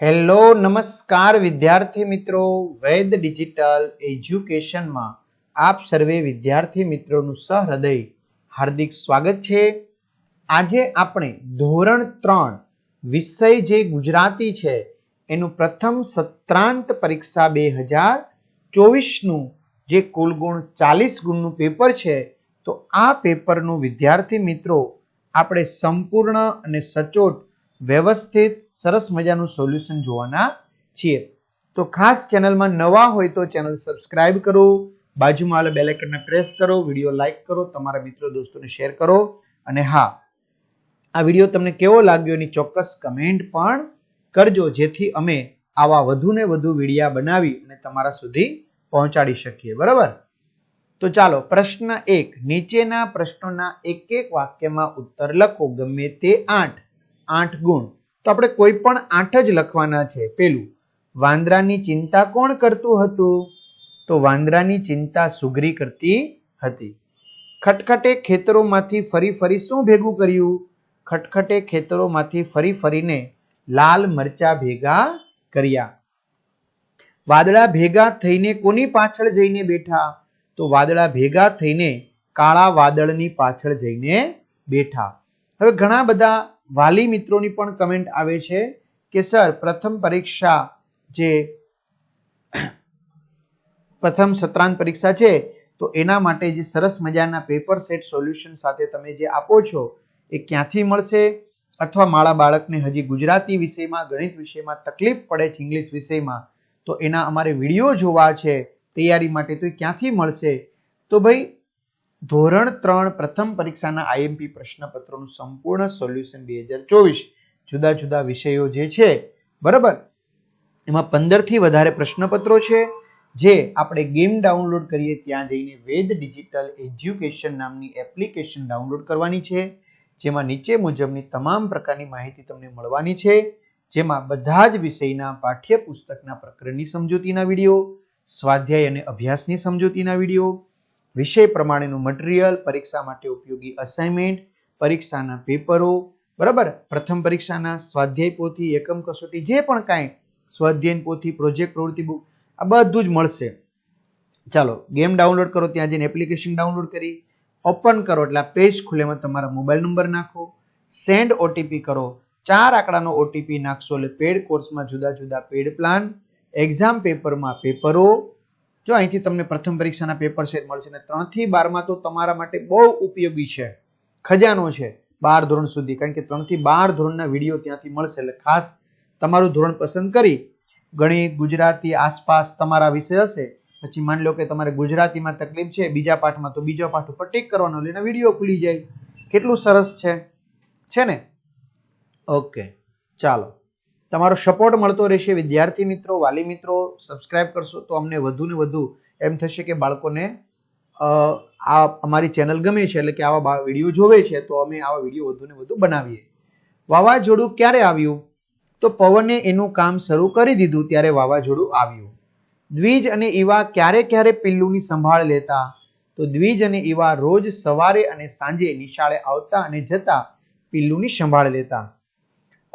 Hello, નમસ્કાર વિદ્યાર્થી મિત્રો. વૈદ ડિજિટલ એજ્યુકેશનમાં આપ સર્વે વિદ્યાર્થી મિત્રોનું સહૃદય, હાર્દિક સ્વાગત છે. આજે આપણે ધોરણ ત્રણ, વિષય જે ગુજરાતી છે, એનું પ્રથમ સત્રાંત પરીક્ષા બે હજાર ચોવીસનું જે કુલ ગુણ ચાલીસ ગુણનું પેપર છે, તો આ પેપરનું વિદ્યાર્થી મિત્રો, આપણે સંપૂર્ણ અને સચોટ વ્યવસ્થિત, સરસ મજાનું સોલ્યુશન જોવાના છીએ. તો ખાસ ચેનલમાં નવા હોય તો ચેનલ સબસ્ક્રાઇબ કરો, બાજુમાં આવેલા બેલ આઇકનને પ્રેસ કરો વીડિયો લાઇક કરો, તમારા મિત્રો, દોસ્તોને શેર કરો. અને હા, આ વીડિયો તમને કેવો લાગ્યો એની ચોક્કસ કમેન્ટ પણ કરજો, જેથી અમે આવા વધુ ને વધુ વિડીયા બનાવી અને તમારા સુધી પહોંચાડી શકીએ, બરાબર? તો ચાલો, પ્રશ્ન એક. નીચેના પ્રશ્નોના એક એક વાક્યમાં ઉત્તર લખો, ગમે તે આઠ. આઠ ગુણ. તો આપણે કોઈ પણ આઠ જ લખવાના છે. પેલું, વાંદરાની ચિંતા કોણ કરતું હતું? તો વાંદરાની ચિંતા સુગરી કરતી હતી. ખટખટે ખેતરોમાંથી ફરી ફરી શું ભેગું કર્યું? ખટખટે ખેતરોમાંથી ફરી ફરીને લાલ મરચા ભેગા કર્યા. વાદળા ભેગા થઈને કોની પાછળ જઈને બેઠા? તો વાદળા ભેગા થઈને કાળા વાદળની પાછળ જઈને બેઠા. હવે ઘણા બધા વાલી મિત્રોની પણ કમેન્ટ આવે છે કે, સર, પ્રથમ પરીક્ષા જે પ્રથમ સત્રાંત પરીક્ષા છે, તો એના માટે જે સરસ મજાના પેપર સેટ સોલ્યુશન સાથે તમે જે આપો છો, એ ક્યાંથી મળશે? અથવા મારા બાળકને હજી ગુજરાતી વિષયમાં, ગણિત વિષયમાં તકલીફ પડે છે, ઇંગ્લિશ વિષયમાં, તો એના અમારે વીડિયો જોવા છે, તૈયારી માટે તો એ ક્યાંથી મળશે? તો ભાઈ ધોરણ ત્રણ પ્રથમ પરીક્ષાના આઈએમપી પ્રશ્નપત્રોનું સંપૂર્ણ સોલ્યુશન બે હજાર ચોવીસ. જુદા જુદા વિષયો જે છે, બરાબર? એમાં પંદરથી વધારે પ્રશ્નપત્રો છે, જે આપણે ગેમ ડાઉનલોડ કરીએ ત્યાં જઈને વેદ ડિજિટલ એજ્યુકેશન નામની એપ્લિકેશન ડાઉનલોડ કરવાની છે, જેમાં નીચે મુજબની તમામ પ્રકારની માહિતી તમને મળવાની છે, જેમાં બધા જ વિષયના પાઠ્યપુસ્તકના પ્રકરણની સમજૂતીના વીડિયો, સ્વાધ્યાય અને અભ્યાસની સમજૂતીના વીડિયો વિષય પ્રમાણેનું મટીરિયલ પરીક્ષા માટે ઉપયોગી અસાઇનમેન્ટ પરીક્ષાના પેપરો, બરાબર? પ્રથમ પરીક્ષાના સ્વાધ્યાય પોથી, એકમ કસોટી, જે પણ કાંઈ સ્વાધ્યાય પોથી પ્રોજેક્ટ પ્રવૃત્તિ બુક, આ બધું જ મળશે. ચાલો ગેમ ડાઉનલોડ કરો, ત્યાં જઈને એપ્લિકેશન ડાઉનલોડ કરી ઓપન કરો, એટલે આ પેજ ખુલેમાં તમારા મોબાઈલ નંબર નાખો સેન્ડ ઓટીપી કરો, ચાર આંકડાનો ઓટીપી નાખશો, એટલે પેડ કોર્સમાં જુદા જુદા પેડ પ્લાન એક્ઝામ પેપરમાં પેપરો જો અહીંથી તમને પ્રથમ પરીક્ષાના પેપર સેટ મળશે ને ત્રણથી બારમાં તો તમારા માટે બહુ ઉપયોગી છે. ખજાનો છે બાર ધોરણ સુધી, કારણ કે ત્રણથી બાર ધોરણના વીડિયો ત્યાંથી મળશે. એટલે ખાસ તમારું ધોરણ પસંદ કરી, ગણિત, ગુજરાતી આસપાસ તમારા વિષય હશે. પછી માની લો કે તમારે ગુજરાતીમાં તકલીફ છે, બીજા પાઠમાં તો બીજો પાઠ ઉપર ટીક કરવાનો, એટલે વીડિયો ખુલી જાય. કેટલું સરસ છે. છે ને? ઓકે, ચાલો. તમારો સપોર્ટ મળતો રહેશે. વિદ્યાર્થી મિત્રો, વાલી મિત્રો સબસ્ક્રાઈબ કરશો તો અમને વધુ ને વધુ એમ થશે કે બાળકોને આ અમારી ચેનલ ગમે છે, એટલે કે આવા વીડિયો જોવે છે, તો અમે આવા વીડિયો વધુ ને વધુ બનાવીએ. વાવાઝોડું ક્યારે આવ્યું? તો પવને એનું કામ શરૂ કરી દીધું ત્યારે વાવાઝોડું આવ્યું. દ્વિજ અને ઈવા ક્યારે ક્યારે પિલ્લુની સંભાળ લેતા? તો દ્વિજ અને ઈવા રોજ સવારે અને સાંજે નિશાળે આવતા અને જતા પિલ્લુની સંભાળ લેતા.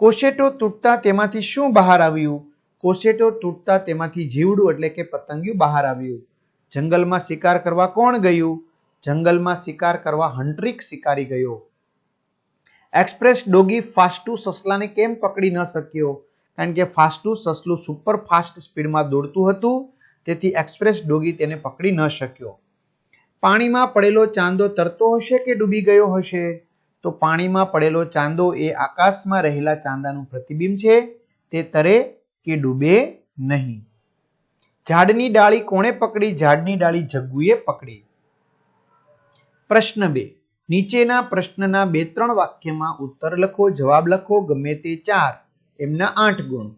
કોશેટો તૂટતા તેમાંથી શું બહાર આવ્યું? કોશેટો તૂટતા તેમાંથી જીવડું એટલે કે પતંગિયું બહાર આવ્યું. જંગલમાં શિકાર કરવા કોણ ગયું? જંગલમાં શિકાર કરવા હંટ્રિક શિકારી ગયો. એક્સપ્રેસ ડોગી ફાસ્ટુ સસલાને કેમ પકડી ન શક્યો? કારણ કે ફાસ્ટુ સસલું સુપર ફાસ્ટ સ્પીડમાં દોડતું હતું, તેથી એક્સપ્રેસ ડોગી તેને પકડી ન શક્યો. પાણીમાં પડેલો ચાંદો તરતો હશે કે ડૂબી ગયો હશે? તો પાણીમાં પડેલો ચાંદો એ આકાશમાં રહેલા ચાંદાનું પ્રતિબિંબ છે. તે તરે કે ડૂબે નહીં. ઝાડની ડાળી કોણે પકડી? ઝાડની ડાળી જગ્ગુએ પકડી. પ્રશ્ન બે. નીચેના પ્રશ્નના બે ત્રણ વાક્યમાં ઉત્તર લખો, જવાબ લખો, ગમે તે ચાર. એમના આઠ ગુણ.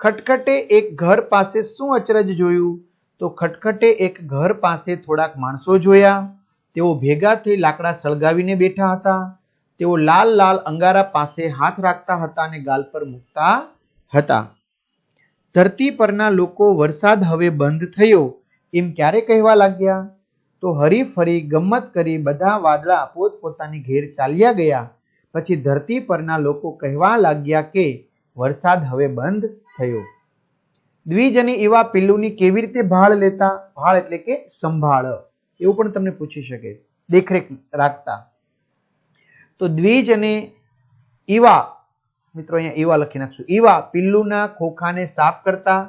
ખટખટે એક ઘર પાસે શું અચરજ જોયું? તો ખટખટે એક ઘર પાસે થોડાક માણસો જોયા. તેઓ ભેગા થઈ લાકડા સળગાવીને બેઠા હતા. તેઓ લાલ લાલ અંગારા પાસે હાથ રાખતા હતા અને ગાલ પર મૂકતા હતા. ધરતી પરના લોકો, વરસાદ હવે બંધ થયો. એમ ક્યારે કહેવા લાગ્યા? તો હરી ફરી ગમત કરી બધા વાદળા પોતપોતાની ઘેર ચાલ્યા ગયા. પછી ધરતી પરના લોકો કહેવા લાગ્યા કે, વરસાદ હવે બંધ થયો. દ્વિજ અને એવા પિલ્લુની કેવી રીતે ભાળ લેતા? ભાળ એટલે કે સંભાળ. એવું પણ તમને પૂછી શકે. દેખરેખ રાખતા. તો દ્વિજ અને ઈવા, મિત્રો અહીંયા ઈવા લખી નાખશું. ઈવા પિલ્લુના ખોખાને સાફ કરતા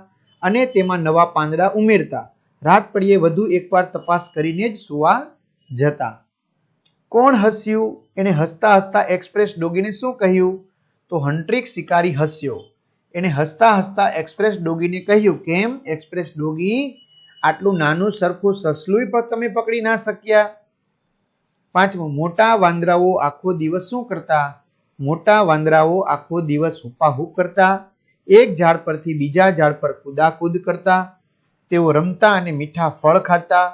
અને તેમાં નવા પાંદડા ઉમેરતા. રાત પડીએ વધુ એકવાર તપાસ કરીને જ સુવા જતા. કોણ હસ્યું? એને હસતા હસતા એક્સપ્રેસ ડોગીને શું કહ્યું? તો હંટ્રિક શિકારી હસ્યો. એને હસતા હસતા એક્સપ્રેસ ડોગીને કહ્યું, કેમ? એક્સપ્રેસ ડોગી આટલું નાનું સરખું સસલું પણ તમે પકડી ના શક્યા. પાંચમું, મોટા વાંદરાઓ આખો દિવસ શું કરતા? મોટા વાંદરાઓ આખો દિવસ હુપાહુપ કરતા. એક ઝાડ પરથી બીજા ઝાડ પર કૂદાકૂદ કરતા. તેઓ રમતા અને મીઠા ફળ ખાતા,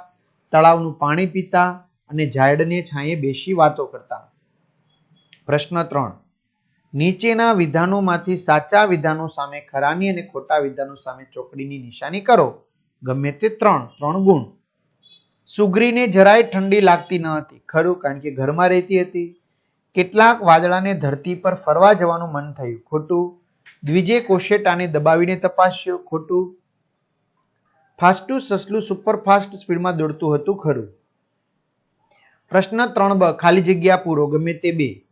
તળાવનું પાણી પીતા અને ઝાડને છાંયે બેસી વાતો કરતા. પ્રશ્ન ત્રણ, નીચેના વિધાનોમાંથી સાચા વિધાનો સામે ખરાની અને ખોટા વિધાનો સામે ચોકડીની નિશાની કરો. ગમે તે ત્રણ ત્રણ ગુણ. સુગ્રીને જરાય ઠંડી લાગતી ન હતી. ખરું, કારણ કે ઘરમાં રહેતી હતી. કેટલાક વાદળાને ધરતી પર ફરવા જવાનું મન થયું. ખોટું. દ્વિજે કોશેટાને દબાવીને તપાસ્યો. ખોટું. ફાસ્ટું સસલું સુપરફાસ્ટ સ્પીડમાં દોડતું હતું. ખરું. પ્રશ્ન ત્રણ બ, ખાલી જગ્યા પૂરો, ગમે તે બે.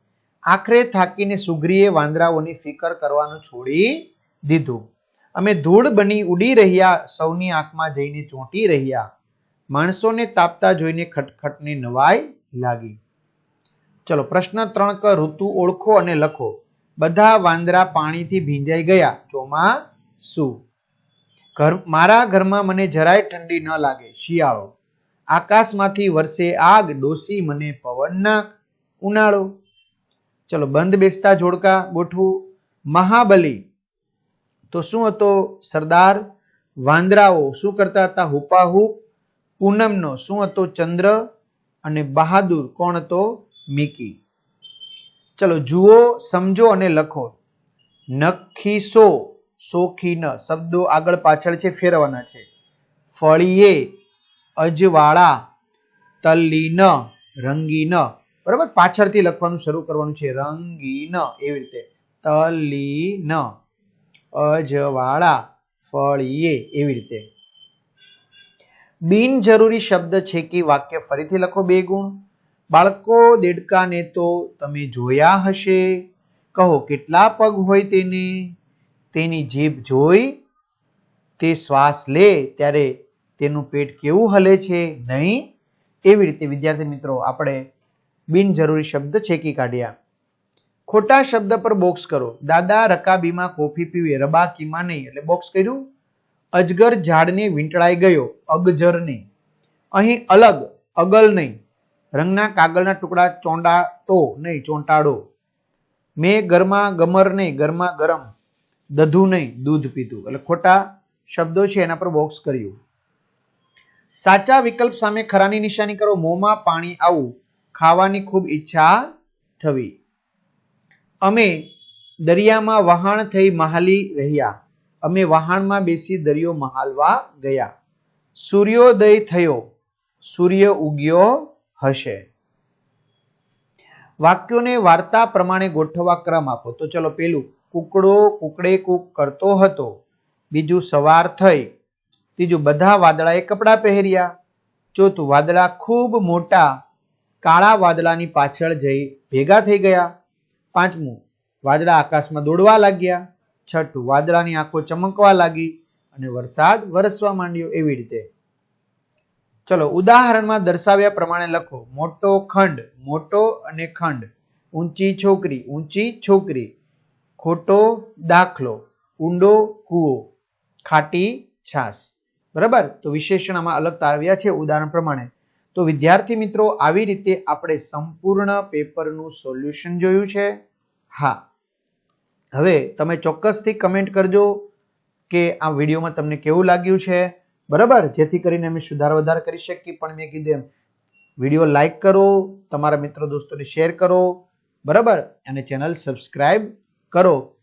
આખરે થાકીને સુગ્રીએ વાંદરાઓની ફિકર કરવાનું છોડી દીધું. અમે ધૂળ બની ઉડી રહ્યા, સૌની આંખમાં જઈને ચોંટી રહ્યા. માણસોને તાપતા જોઈને ખટખટની નવાઈ લાગી. ચલો, પ્રશ્ન ત્રણ ક ઋતુ ઓળખો અને લખો. બધા વાંદરા પાણીથી ભીંજાઈ ગયા. ચોમાસુ. ઘર, મારા ઘરમાં મને જરાય ઠંડી ન લાગે. શિયાળો. આકાશમાંથી વરસે આગ, ડોસી મને પવનના ઉનાળો. ચલો, બંધ બેસતા જોડકા ગોઠવું. મહાબલી. તો શું હતો સરદાર? વાંદરાઓ શું કરતા હતા? હુપાહુપ પૂનમનો શું હતો? ચંદ્ર. અને બહાદુર કોણ હતો? મિકી. ચલો જુઓ, સમજો અને લખો. નખીસો સોખી ન શબ્દો આગળ પાછળ છે, ફેરવાના છે. ફળીએ, અજવાળા, તલ્લીન, રંગીન. બરાબર? પાછળથી લખવાનું શરૂ કરવાનું છે, રંગીન. એવી રીતે. તલ્લીન. અજવાળા ફળીએ એવી રીતે. બિનજરૂરી શબ્દ છે કે વાક્ય ફરીથી લખો બે ગુણ. બાળકો, દેડકાને તો તમે જોયા હશે. કહો, કેટલા પગ હોય તેને? તેની જીભ જોઈ તે શ્વાસ લે ત્યારે તેનું પેટ કેવું હલે છે? નહીં? એવી રીતે વિદ્યાર્થી મિત્રો, આપણે બિનજરૂરી શબ્દ છેકી કાઢ્યા. ખોટા શબ્દ પર બોક્સ કરો. દાદા, રકાબીમાં કોફી પીવે, રબાકીમાં નહીં. એટલે બોક્સ કર્યું. અજગર ઝાડને વીંટળાઈ ગયો અગજર નહીં અહીં અલગ, અગલ નહીં. રંગના કાગળના ટુકડા ચોંડાટો નહીં, ચોંટાડો. મેં ગરમા ગમર નહીં, ગરમા ગરમ. દધું નહીં, દૂધ પીધું. એટલે ખોટા શબ્દો છે એના પર બોક્સ કર્યું. સાચા વિકલ્પ સામે ખરાની નિશાની કરો. મોંમાં પાણી આવું. ખાવાની ખૂબ ઈચ્છા થવી. અમે દરિયામાં વહાણ થઈ મહાલી રહ્યા. અમે વહાણમાં બેસી દરિયો મહાલવા ગયા. સૂર્યોદય થયો. સૂર્ય ઉગ્યો હશે. વાક્યોને વાર્તા પ્રમાણે ગોઠવવા ક્રમ આપો. તો ચલો પેલું, કુકડો કુકડે કુક કરતો હતો. બીજું, સવાર થઈ. ત્રીજું, બધા વાદળાએ કપડાં પહેર્યા. ચોથું, વાદળા ખૂબ મોટા. કાળા વાદળાની પાછળ જઈ ભેગા થઈ ગયા. પાંચમું, વાદળા આકાશમાં દોડવા લાગ્યા. છઠ્ઠું, વાદળાની આંખો ચમકવા લાગી અને વરસાદ વરસવા માંડ્યો એવી રીતે. ચલો, ઉદાહરણમાં દર્શાવ્યા પ્રમાણે લખો. મોટો ખંડ, મોટો અને ખંડ. ઊંચી છોકરી ઊંચી છોકરી. ખોટો દાખલો, ઊંડો કૂવો. ખાટી છાસ બરાબર? તો વિશેષણ આમાં અલગ તારવ્યા છે ઉદાહરણ પ્રમાણે. તો વિદ્યાર્થી મિત્રો, આવી રીતે આપણે સંપૂર્ણ પેપરનું સોલ્યુશન જોયું છે. હા. હવે તમે ચોક્કસથી કમેન્ટ કરજો કે આ વિડીયોમાં તમને કેવું લાગ્યું છે. બરાબર? જેથી કરીને અમે સુધાર વધાર કરી શકીએ. પણ મેં કીધું એમ, વીડિયો લાઈક કરો, તમારા મિત્રો દોસ્તોને શેર કરો. બરાબર? અને ચેનલ સબસ્ક્રાઈબ કરો,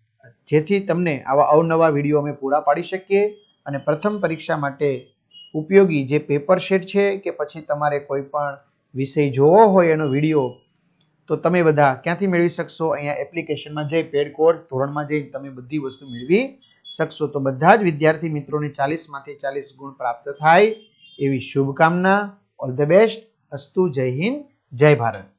જેથી તમને આવા અવનવા વીડિયો અમે પૂરા પાડી શકીએ. અને પ્રથમ પરીક્ષા માટે ઉપયોગી જે પેપર શેટ છે કે પછી તમારે કોઈ પણ વિષય જોવો હોય એનો વીડિયો તો તમે બધા ક્યાંથી મેળવી શકશો? અહીંયા એપ્લિકેશનમાં જઈ પેડ કોર્સ ધોરણમાં જઈ તમે બધી વસ્તુ મેળવી શકશો. તો બધા જ વિદ્યાર્થી મિત્રોને ચાલીસમાંથી ચાલીસ ગુણ પ્રાપ્ત થાય. એવી શુભકામના. ઓલ ધ બેસ્ટ અસ્તુ જય હિન્દ. જય ભારત.